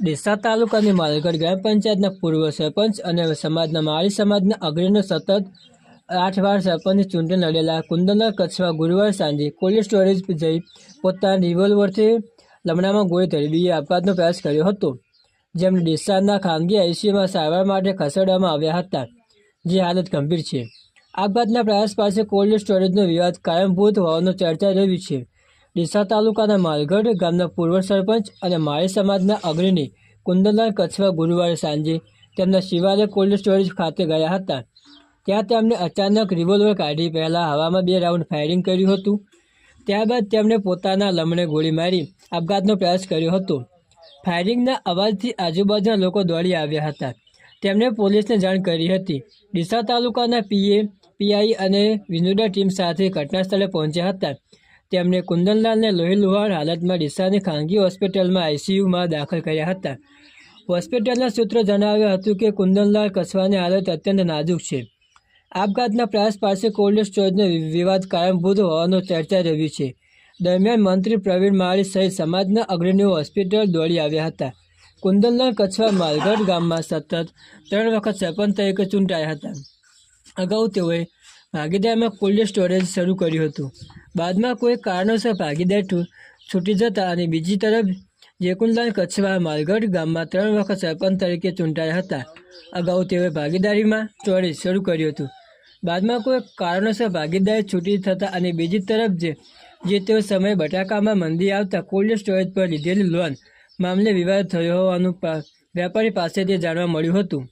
ડીસા તાલુકાની માલગઢ ગ્રામ પંચાયતના પૂર્વ સરપંચ અને સમાજના માળી સમાજના અગ્રણીનો સતત આઠ વાર સરપંચની ચૂંટણી લડેલા કુંદનલાલ કચ્છમાં ગુરુવાર સાંજે કોલ્ડ સ્ટોરેજ જઈ પોતાના રિવોલ્વરથી લમણામાં ગોળી તરબીએ આપઘાતનો પ્રયાસ કર્યો હતો જેમને ડીસાના ખાનગી આઈસીયુમાં સારવાર માટે ખસેડવામાં આવ્યા હતા, જે હાલત ગંભીર છે. આપઘાતના પ્રયાસ પાસે કોલ્ડ સ્ટોરેજનો વિવાદ કાયમભૂત હોવાનો ચર્ચા રહ્યું છે. ડીસા તાલુકાના માલગઢ ગામના પૂર્વ સરપંચ અને માળી સમાજના અગ્રણી કુંદનલાલ કચ્છવા ગુરુવારે સાંજે તેમના શિવાલય કોલ્ડ સ્ટોરેજ ખાતે ગયા હતા. ત્યાં તેમણે અચાનક રિવોલ્વર કાઢી પહેલાં હવામાં બે રાઉન્ડ ફાયરિંગ કર્યું હતું. ત્યારબાદ તેમણે પોતાના લમણે ગોળી મારી આપઘાતનો પ્રયાસ કર્યો હતો. ફાયરિંગના અવાજથી આજુબાજુના લોકો દોડી આવ્યા હતા. તેમણે પોલીસને જાણ કરી હતી. ડીસા તાલુકાના પીએ, પીઆઈ અને વિનુડા ટીમ સાથે ઘટના સ્થળે પહોંચ્યા હતા. તેમણે કુંદનલાલને લોહી લુહાણ હાલતમાં ડીસાની ખાનગી હોસ્પિટલમાં આઈસીયુમાં દાખલ કર્યા હતા. હોસ્પિટલના સૂત્રો જણાવ્યું હતું કે કુંદનલાલ કસવાની હાલત અત્યંત નાજુક છે. આપઘાતના પ્રયાસ પાસે કોલ્ડ સ્ટોરેજનો વિવાદ કાયમભૂત હોવાનો ચર્ચા રહ્યું છે. દરમિયાન મંત્રી પ્રવીણ માળી સહિત સમાજના અગ્રણીઓ હોસ્પિટલ દોડી આવ્યા હતા. કુંદનલાલ કચ્છવા માલગઢ ગામમાં સતત ત્રણ વખત સરપંચ તરીકે ચૂંટાયા હતા. અગાઉ તેઓએ ભાગીદારીમાં કોલ્ડ સ્ટોરેજ શરૂ કર્યું હતું. બાદમાં કોઈ કારણોસર ભાગીદાર છૂટી જતા અને બીજી તરફ જેકુંદલાલ કચ્છવા માલગઢ ગામમાં ત્રણ વખત સરપંચ તરીકે ચૂંટાયા હતા. અગાઉ તેઓએ ભાગીદારીમાં સ્ટોરેજ શરૂ કર્યું હતું. બાદમાં કોઈ કારણોસર ભાગીદારી છૂટી થતા અને બીજી તરફ જે જે તેઓ સમયે બટાકામાં મંદી આવતા કોલ્ડ સ્ટોરેજ પર લીધેલી લોન, મામલે વિવાદ થયો હોવાનું વેપારી પાસેથી જાણવા મળ્યું હતું.